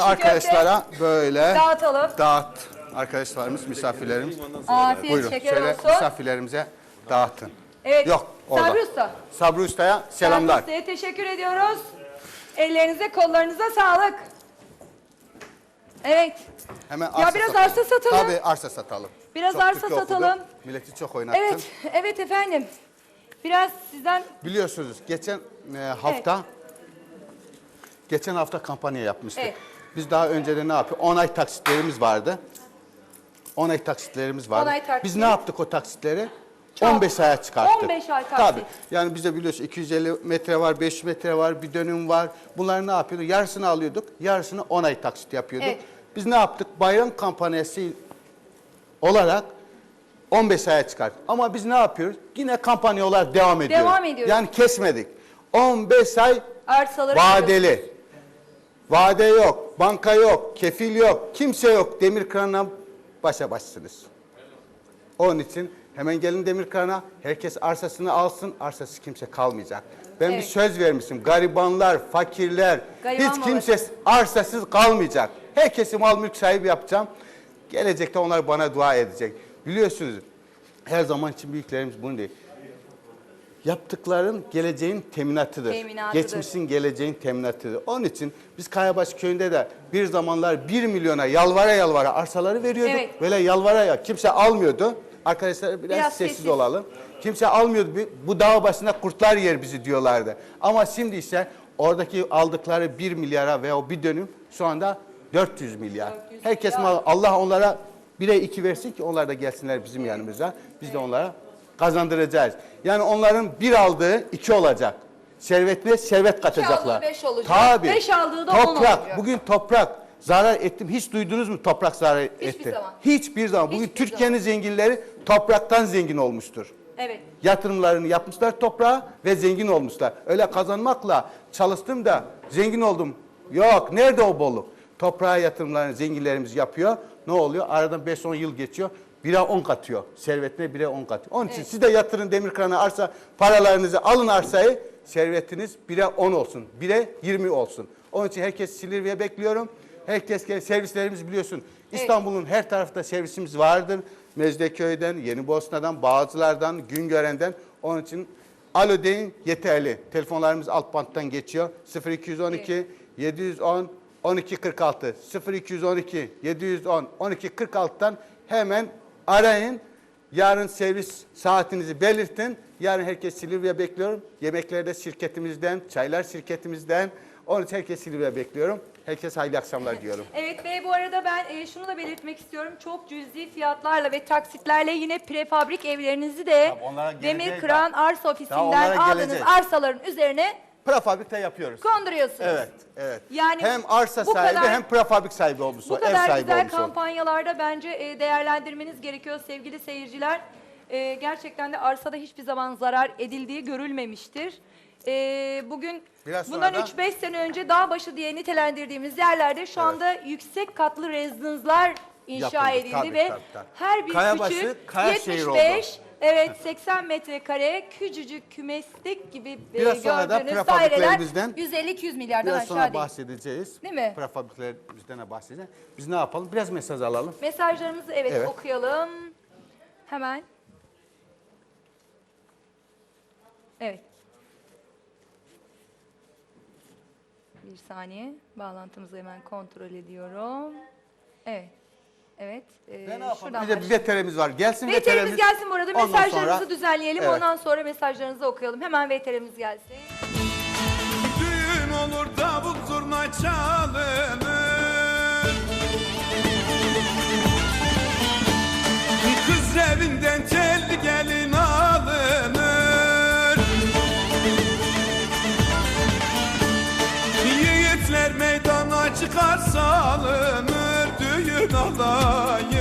Çiğ arkadaşlara böyle Dağıtalım. dağıt. Arkadaşlarımız, misafirlerimiz. Afiyet Buyurun şeker şöyle olsun. misafirlerimize dağıtın. Evet. Yok orada. Sabri Usta. Sabri Usta'ya selamlar. Sabri Usta'ya teşekkür ediyoruz. Ellerinize kollarınıza sağlık. Evet. Hemen Ya biraz arsa satalım. Tabii arsa satalım. Biraz Çok arsa satalım. Milleti çok oynattın. Evet. Evet efendim. Biraz sizden Biliyorsunuz geçen e, hafta geçen hafta kampanya yapmıştık. Evet. Biz daha önce de ne yapıyor? 10 ay taksitlerimiz vardı. 10 ay taksitlerimiz vardı. 10 ay taksit. Biz ne yaptık o taksitleri? Çok. 15 aya çıkarttık. 15 ay taksit. Tabii. Yani bize biliyorsun 250 metre var, 500 metre var, bir dönüm var. Bunları ne yapıyorduk? Yarısını alıyorduk, yarısını 10 ay taksit yapıyorduk. Evet. Biz ne yaptık? Bayram kampanyası olarak 15 aya çıkart. Ama biz ne yapıyoruz? Yine kampanyalar devam ediyor. Devam ediyoruz. Yani kesmedik. 15 ay arsaları vadeli. Vade yok, banka yok, kefil yok, kimse yok. Demir kıranla başa başsınız. Onun için hemen gelin demir kırana, herkes arsasını alsın, arsası kimse kalmayacak. Ben bir Evet. söz vermişim, garibanlar, fakirler, Gariban hiç mı kimse arsasız kalmayacak. Herkesi mal mülk sahibi yapacağım. Gelecekte onlar bana dua edecek. Biliyorsunuz her zaman için büyüklerimiz bunu değil. Yaptıkların geleceğin teminatıdır. Teminatıdır. Geçmişin geleceğin teminatıdır. Onun için biz Kayabaş köyünde de bir zamanlar 1 milyona yalvara yalvara arsaları veriyorduk. Evet. Böyle yalvara ya kimse almıyordu. Arkadaşlar biraz, Biraz sessiz, sessiz. olalım. Kimse almıyordu. Bu dağ başında kurtlar yer bizi diyorlardı. Ama şimdi ise oradaki aldıkları 1 milyara veya o bir dönüm şu anda 400 milyar. 400 Herkes milyar. Allah onlara bire iki versin ki onlar da gelsinler bizim yanımıza. Biz de onlara kazandıracağız. Yani onların bir aldığı iki olacak. Servetine servet katacaklar. aldığı beş olacak. Tabii. Beş aldığı da on Toprak. olacak. Bugün toprak zarar ettim. Hiç duydunuz mu toprak zarar etti? zaman. Hiçbir zaman. Bugün Hiçbir Türkiye'nin zenginleri topraktan zengin olmuştur. Evet. Yatırımlarını yapmışlar toprağa ve zengin olmuşlar. Öyle kazanmakla çalıştım da zengin oldum. Yok. Nerede o bolluk? Toprağa yatırımlarını zenginlerimiz yapıyor. Ne oluyor? Aradan 5-10 yıl geçiyor. Bire 10 katıyor. Servetine bire 10 katıyor. Onun için siz de yatırın demir kırana arsa paralarınızı alın arsayı. Servetiniz bire 10 olsun. Bire 20 olsun. Onun için herkes Silivri'ye bekliyorum. Herkes gel- servislerimiz biliyorsun. İstanbul'un her tarafta servisimiz vardır. Mezdeköy'den, Yenibosna'dan, Bağcılar'dan, Güngören'den. Onun için alo deyin yeterli. Telefonlarımız alt banttan geçiyor. 0212 710 1246 0212 710 1246'dan hemen arayın. Yarın servis saatinizi belirtin. Yarın herkes Silivri'ye bekliyorum. Yemekleri de şirketimizden, çaylar şirketimizden. Onun için herkes Silivri'ye bekliyorum. Herkes hayırlı akşamlar diyorum. Evet ve bu arada ben e, şunu da belirtmek istiyorum. Çok cüzi fiyatlarla ve taksitlerle yine prefabrik evlerinizi de Tabii onlara geleceğiz Demir. Kıran Arsa Ofisi'nden onlara aldığınız geleceğiz. arsaların üzerine Prefabrikte yapıyoruz. konduruyorsunuz. Evet, evet. Yani hem arsa bu sahibi kadar- hem prefabrik sahibi olmuş Bu o, ev kadar sahibi güzel kampanyalarda bence e, değerlendirmeniz gerekiyor sevgili seyirciler. E, gerçekten de arsada hiçbir zaman zarar edildiği görülmemiştir. E, bugün Biraz bundan sonra da- 3-5 sene önce dağ başı diye nitelendirdiğimiz yerlerde şu anda yüksek katlı rezidanslar inşa Yapıldı, edildi tabii, ve tabii, tabii. her bir Kayabaşı, küçük Kayaşehir oldu. 75 Evet 80 metrekare küçücük kümeslik gibi e, Biraz sonra da gördüğünüz daireler prefabriklerimizden 150-200 milyardan Biraz aşağı sonra değil. bahsedeceğiz. Değil mi? Prefabriklerimizden de bahsedeceğiz. Biz ne yapalım? Biraz mesaj alalım. Mesajlarımızı evet, Evet. okuyalım. Hemen. Evet. Bir saniye. Bağlantımızı hemen kontrol ediyorum. Evet. Evet. ee, Ve ne yapalım? şuradan Bir de bir başlayalım. veterimiz var. Gelsin VTR'miz gelsin bu arada. Ondan Mesajlarımızı sonra- düzenleyelim. Evet. Ondan sonra mesajlarınızı okuyalım. Hemen VTR'miz gelsin. Düğün olur davul zurna çalınır Kız evinden telli gelin alınır Yiğitler meydana çıkar salınır alayım